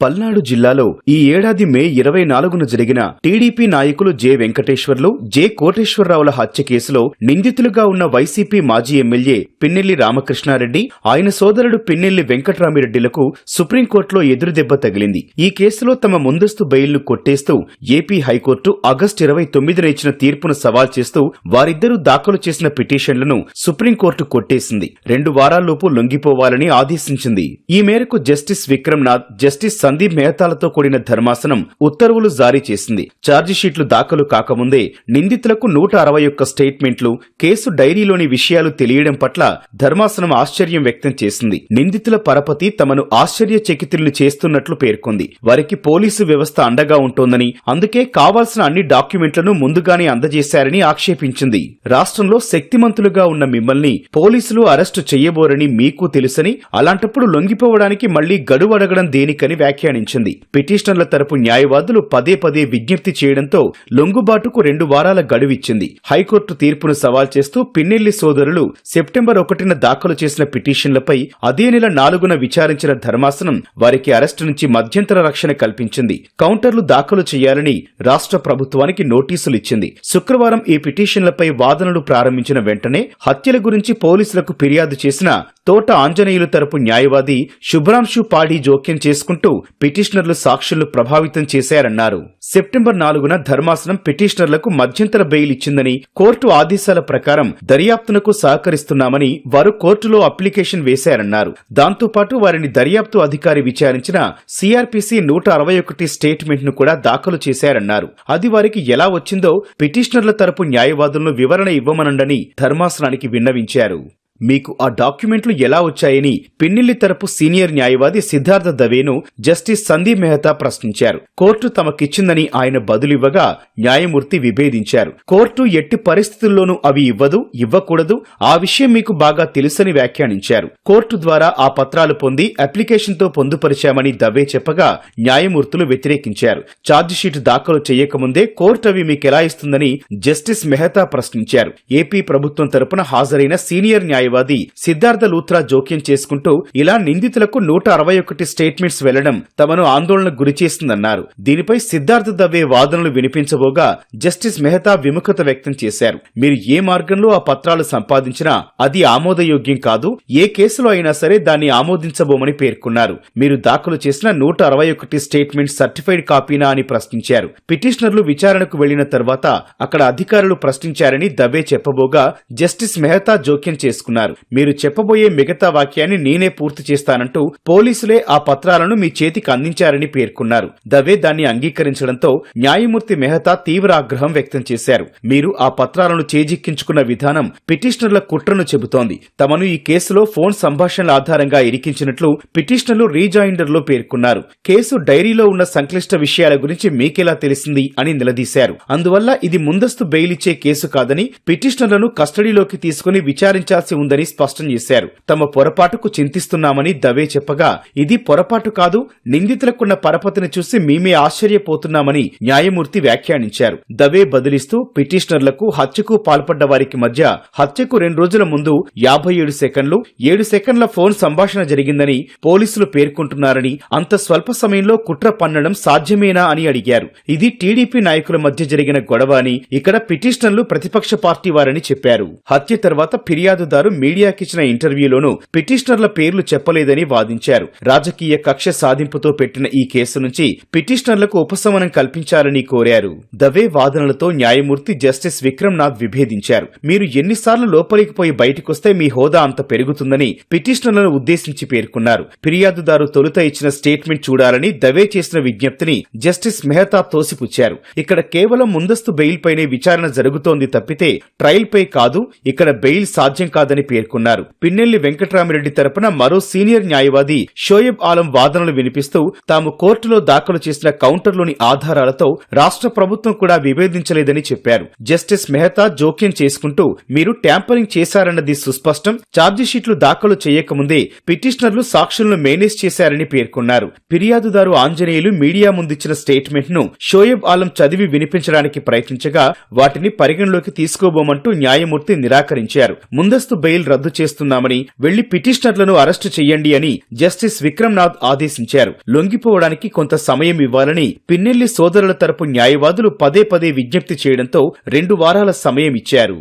పల్నాడు జిల్లాలో ఈ ఏడాది మే ఇరవై నాలుగున జరిగిన టీడీపీ నాయకులు జె వెంకటేశ్వర్లు జె కోటేశ్వరరావుల హత్య కేసులో నిందితులుగా ఉన్న వైసీపీ మాజీ ఎమ్మెల్యే పిన్నెల్లి రామకృష్ణారెడ్డి ఆయన సోదరుడు పిన్నెల్లి వెంకటరామిరెడ్డిలకు సుప్రీంకోర్టులో ఎదురుదెబ్బ తగిలింది. ఈ కేసులో తమ ముందస్తు బెయిల్ను కొట్టేస్తూ ఏపీ హైకోర్టు ఆగస్టు ఇరవై తొమ్మిదిన ఇచ్చిన తీర్పును సవాల్ చేస్తూ వారిద్దరూ దాఖలు చేసిన పిటిషన్లను సుప్రీంకోర్టు కొట్టేసింది. రెండు వారాల్లోపు లొంగిపోవాలని ఆదేశించింది. ఈ మేరకు జస్టిస్ విక్రమ్నాథ్ జస్టిస్ సందీప్ మెహతాలతో కూడిన ధర్మాసనం ఉత్తర్వులు జారీ చేసింది. ఛార్జిషీట్లు దాఖలు కాకముందే నిందితులకు నూట అరవై ఒక్క స్టేట్మెంట్లు కేసు డైరీలోని విషయాలు తెలియడం పట్ల ధర్మాసనం ఆశ్చర్యం వ్యక్తం చేసింది. నిందితుల పరపతి తమను ఆశ్చర్యచకితుల్ని చేస్తున్నట్లు పేర్కొంది. వారికి పోలీసు వ్యవస్థ అండగా ఉంటోందని అందుకే కావాల్సిన అన్ని డాక్యుమెంట్లను ముందుగానే అందజేశారని ఆక్షేపించింది. రాష్ట్రంలో శక్తిమంతులుగా ఉన్న మిమ్మల్ని పోలీసులు అరెస్టు చేయబోరని మీకు తెలుసని అలాంటప్పుడు లొంగిపోవడానికి మళ్ళీ గడువు అడగడం దేనికని వ్యాఖ్యానించింది. పిటిషనర్ల తరపు న్యాయవాదులు పదే పదే విజ్ఞప్తి చేయడంతో లొంగుబాటుకు రెండు వారాల గడువిచ్చింది. హైకోర్టు తీర్పును సవాల్ చేస్తూ పిన్నెల్లి సోదరులు సెప్టెంబర్ ఒకటిన దాఖలు చేసిన పిటిషన్లపై అదే నెల నాలుగున విచారించిన ధర్మాసనం వారికి అరెస్టు నుంచి మధ్యంతర రక్షణ కల్పించింది. కౌంటర్లు దాఖలు చేయాలని రాష్ట్ర ప్రభుత్వానికి నోటీసులు ఇచ్చింది. శుక్రవారం ఈ పిటిషన్లపై వాదనలు ప్రారంభించిన వెంటనే హత్యల గురించి పోలీసులకు ఫిర్యాదు చేసిన తోట ఆంజనేయులు తరపు న్యాయవాది శుభ్రాంశు పాడి జోక్యం చేసుకుంటూ పిటిషనర్లు సాక్షులు ప్రభావితం చేశారన్నారు. సెప్టెంబర్ నాలుగున ధర్మాసనం పిటిషనర్లకు మధ్యంతర బెయిల్ ఇచ్చిందని కోర్టు ఆదేశాల ప్రకారం దర్యాప్తునకు సహకరిస్తున్నామని వారు కోర్టులో అప్లికేషన్ వేశారన్నారు. దాంతోపాటు వారిని దర్యాప్తు అధికారి విచారించిన సిఆర్పిసి నూట అరవై ఒకటి స్టేట్మెంట్ను కూడా దాఖలు చేశారన్నారు. అది వారికి ఎలా వచ్చిందో పిటిషనర్ల తరపు న్యాయవాదులను వివరణ ఇవ్వమనండని ధర్మాసనానికి విన్నవించారు. మీకు ఆ డాక్యుమెంట్లు ఎలా వచ్చాయని పిన్నిల్లి తరపు సీనియర్ న్యాయవాది సిద్ధార్థ దవేను జస్టిస్ సందీప్ మెహతా ప్రశ్నించారు. కోర్టు తమకిచ్చిందని ఆయన బదులివ్వగా న్యాయమూర్తి విభేదించారు. కోర్టు ఎట్టి పరిస్థితుల్లోనూ అవి ఇవ్వదు ఇవ్వకూడదు ఆ విషయం మీకు బాగా తెలుసని వ్యాఖ్యానించారు. కోర్టు ద్వారా ఆ పత్రాలు పొంది అప్లికేషన్తో పొందుపరిచామని దవే చెప్పగా న్యాయమూర్తులు వ్యతిరేకించారు. ఛార్జిషీట్ దాఖలు చేయకముందే కోర్టు అవి మీకెలా ఇస్తుందని జస్టిస్ మెహతా ప్రశ్నించారు. ఏపీ ప్రభుత్వం తరపున హాజరైన సీనియర్ న్యాయ న్యాయవాది సిద్ధార్థ లూత్రా జోక్యం చేసుకుంటూ ఇలా నిందితులకు నూట అరవై ఒకటి స్టేట్మెంట్స్ వెళ్ళడం తమను ఆందోళనకు గురిచేస్తుందన్నారు దీనిపై సిద్ధార్థ దవ్వే వాదనలు వినిపించబోగా జస్టిస్ మెహతా విముఖత వ్యక్తం చేశారు. మీరు ఏ మార్గంలో ఆ పత్రాలు సంపాదించినా అది ఆమోదయోగ్యం కాదు ఏ కేసులో అయినా సరే దాన్ని ఆమోదించబోమని పేర్కొన్నారు. మీరు దాఖలు చేసిన నూట అరవై ఒకటి స్టేట్మెంట్ సర్టిఫైడ్ కాపీనా అని ప్రశ్నించారు. పిటిషనర్లు విచారణకు వెళ్ళిన తర్వాత అక్కడ అధికారులు ప్రశ్నించారని దవే చెప్పబోగా జస్టిస్ మెహతా జోక్యం చేసుకున్నారు. మీరు చెప్పబోయే మిగతా వాక్యాన్ని నేనే పూర్తి చేస్తానంటూ పోలీసులే ఆ పత్రాలను మీ చేతికి అందించారని పేర్కొన్నారు. దవే దాన్ని అంగీకరించడంతో న్యాయమూర్తి మెహతా తీవ్ర ఆగ్రహం వ్యక్తం చేశారు. మీరు ఆ పత్రాలను చేజిక్కించుకున్న విధానం పిటిషనర్ల కుట్రను చెబుతోంది. తమను ఈ కేసులో ఫోన్ సంభాషణల ఆధారంగా ఇరికించినట్లు పిటిషనర్లు రీజాయిండర్లో పేర్కొన్నారు. కేసు డైరీలో ఉన్న సంక్లిష్ట విషయాల గురించి మీకెలా తెలిసింది అని నిలదీశారు. అందువల్ల ఇది ముందస్తు బెయిల్ ఇచ్చే కేసు కాదని పిటిషనర్లను కస్టడీలోకి తీసుకుని విచారించాల్సి ఉందని స్పష్టం చేశారు. తమ పొరపాటుకు చింతిస్తున్నామని దవే చెప్పగా ఇది పొరపాటు కాదు నిందితులకున్న పరపతిని చూసి మేమే ఆశ్చర్యపోతున్నామని న్యాయమూర్తి వ్యాఖ్యానించారు. దవే బదిలిస్తూ పిటిషనర్లకు హత్యకు పాల్పడ్డ వారికి మధ్య హత్యకు రెండు రోజుల ముందు యాభై ఏడు సెకండ్లు ఏడు సెకండ్ల ఫోన్ సంభాషణ జరిగిందని పోలీసులు పేర్కొంటున్నారని అంత స్వల్ప సమయంలో కుట్ర పన్నడం సాధ్యమేనా అని అడిగారు. ఇది టీడీపీ నాయకుల మధ్య జరిగిన గొడవ అని ఇక్కడ పిటిషనర్లు ప్రతిపక్ష పార్టీ వారని చెప్పారు. హత్య తర్వాత ఫిర్యాదుదారు మీడియాకిచ్చిన ఇంటర్వ్యూలోనూ పిటిషనర్ల పేర్లు చెప్పలేదని వాదించారు. రాజకీయ కక్ష సాధింపుతో పెట్టిన ఈ కేసు నుంచి పిటిషనర్లకు ఉపశమనం కల్పించాలని కోరారు. దవే వాదనలతో న్యాయమూర్తి జస్టిస్ విక్రమ్నాథ్ విభేదించారు. మీరు ఎన్నిసార్లు లోపలికి పోయి బయటకొస్తే మీ హోదా అంత పెరుగుతుందని పిటిషనర్లను ఉద్దేశించి పేర్కొన్నారు. ఫిర్యాదుదారు తొలుత ఇచ్చిన స్టేట్మెంట్ చూడాలని దవే చేసిన విజ్ఞప్తిని జస్టిస్ మెహతా తోసిపుచ్చారు. ఇక్కడ కేవలం ముందస్తు బెయిల్ పైనే విచారణ జరుగుతోంది తప్పితే ట్రయల్ పై కాదు ఇక్కడ బెయిల్ సాధ్యం కాదని పేర్కొన్నారు. పిన్నెల్లి వెంకటరామిరెడ్డి తరపున మరో సీనియర్ న్యాయవాది షోయబ్ ఆలం వాదనలు వినిపిస్తూ తాము కోర్టులో దాఖలు చేసిన కౌంటర్లోని ఆధారాలతో రాష్ట్ర ప్రభుత్వం కూడా విభేదించలేదని చెప్పారు. జస్టిస్ మెహతా జోక్యం చేసుకుంటూ మీరు ట్యాంపరింగ్ చేశారన్నది సుస్పష్టం ఛార్జిషీట్లు దాఖలు చేయకముందే పిటిషనర్లు సాక్షులను మేనేజ్ చేశారని పేర్కొన్నారు. ఫిర్యాదుదారు ఆంజనేయులు మీడియా ముందిచ్చిన స్టేట్మెంట్ను షోయబ్ ఆలం చదివి వినిపించడానికి ప్రయత్నించగా వాటిని పరిగణలోకి తీసుకోబోమంటూ న్యాయమూర్తి నిరాకరించారు. ముందస్తు బెయిల్ బెయిల్ రద్దు చేస్తున్నామని వెళ్ళి పిటిషనర్లను అరెస్టు చేయండి అని జస్టిస్ విక్రమ్నాథ్ ఆదేశించారు. లొంగిపోవడానికి కొంత సమయం ఇవ్వాలని పిన్నెల్లి సోదరుల తరపు న్యాయవాదులు పదే పదే విజ్ఞప్తి చేయడంతో రెండు వారాల సమయం ఇచ్చారు.